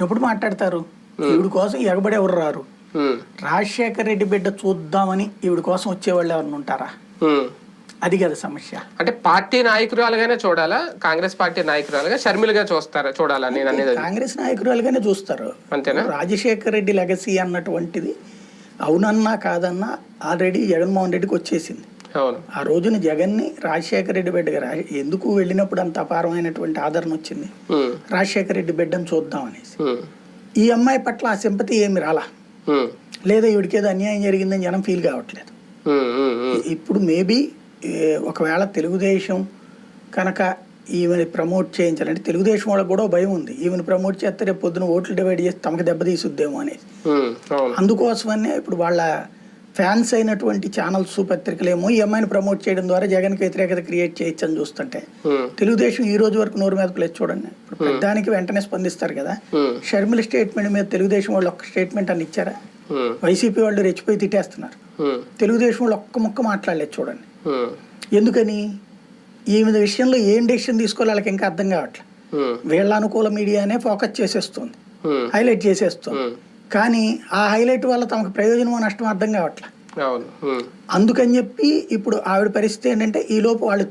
వచ్చినప్పుడు మాట్లాడతారు. ఈవిడ కోసం ఎగబడి ఎవరు రారు. రాజశేఖర రెడ్డి బిడ్డ చూద్దామని ఈవిడ కోసం వచ్చేవాళ్ళు ఎవరిని ఉంటారా. అది కదా సమస్య. అంటే పార్టీ నాయకురాలుగానే చూడాలా? కాంగ్రెస్ పార్టీ నాయకురాలుగా షర్మిలగా చూస్తారా? చూడాలా? నేను అనేది. కాంగ్రెస్ నాయకురాలుగానే చూస్తారు. అంతేనా? రాజశేఖర రెడ్డి లెగసీ అన్నటువంటిది అవునన్నా కాదన్నా ఆల్రెడీ జగన్మోహన్ రెడ్డికి వచ్చేసింది. ఆ రోజున జగన్ని రాజశేఖర రెడ్డి బిడ్డగా రా- ఎందుకు వెళ్ళినప్పుడు అంత అపారమైనటువంటి ఆదరణ వచ్చింది? రాజశేఖర రెడ్డి బిడ్డను చూద్దాం అనేసి. ఈ అమ్మాయి పట్ల ఆ సింపతి ఏమి రాలా? లేదా ఈవిడికి ఏదో అన్యాయం జరిగిందని జనం ఫీల్ కావట్లేదు. ఇప్పుడు మేబీ ఒకవేళ తెలుగుదేశం కనుక ఈమెని ప్రమోట్ చేయించాలంటే తెలుగుదేశం వాళ్ళకి కూడా భయం ఉంది. ఈమెను ప్రమోట్ చేస్తే రేపు పొద్దున ఓట్లు డివైడ్ చేసి తమకు దెబ్బతీసుద్దేమో అనేది అందుకోసమనే ఇప్పుడు వాళ్ళ ఫ్యాన్స్ అయినటువంటి ఛానల్స్ పత్రికలేమో ఈ అమ్మాయిని ప్రమోట్ చేయడం ద్వారా జగన్కి వ్యతిరేకత క్రియేట్ చేయొచ్చు అని చూస్తుంటే. తెలుగుదేశం ఈ రోజు వరకు నోరు మీద ప్లేస్ చూడండి. ఇప్పుడు వెంటనే స్పందిస్తారు కదా. షర్మిల స్టేట్మెంట్ మీద తెలుగుదేశం వాళ్ళు ఒక్క స్టేట్మెంట్ అని ఇచ్చారా? వైసీపీ వాళ్ళు రెచ్చిపోయి తిట్టేస్తున్నారు. తెలుగుదేశం వాళ్ళు ఒక్క ముక్క మాట్లాడలేదు చూడండి. ఎందుకని? ఈమె విషయంలో ఏం డెసిషన్ తీసుకోవాలి వాళ్ళకి ఇంకా అర్థం కావట్లేదు వీళ్ళ అనుకూల మీడియానే ఫోకస్ చేసేస్తుంది. హైలైట్ చేసేస్తుంది. కానీ ఆ హైలైట్ వల్ల తమకు ప్రయోజనమో నష్టం అర్థం ఉమ్. అందుకని చెప్పి ఇప్పుడు ఆవిడ పరిస్థితి ఏంటంటే ఈ లోపు వాళ్ళు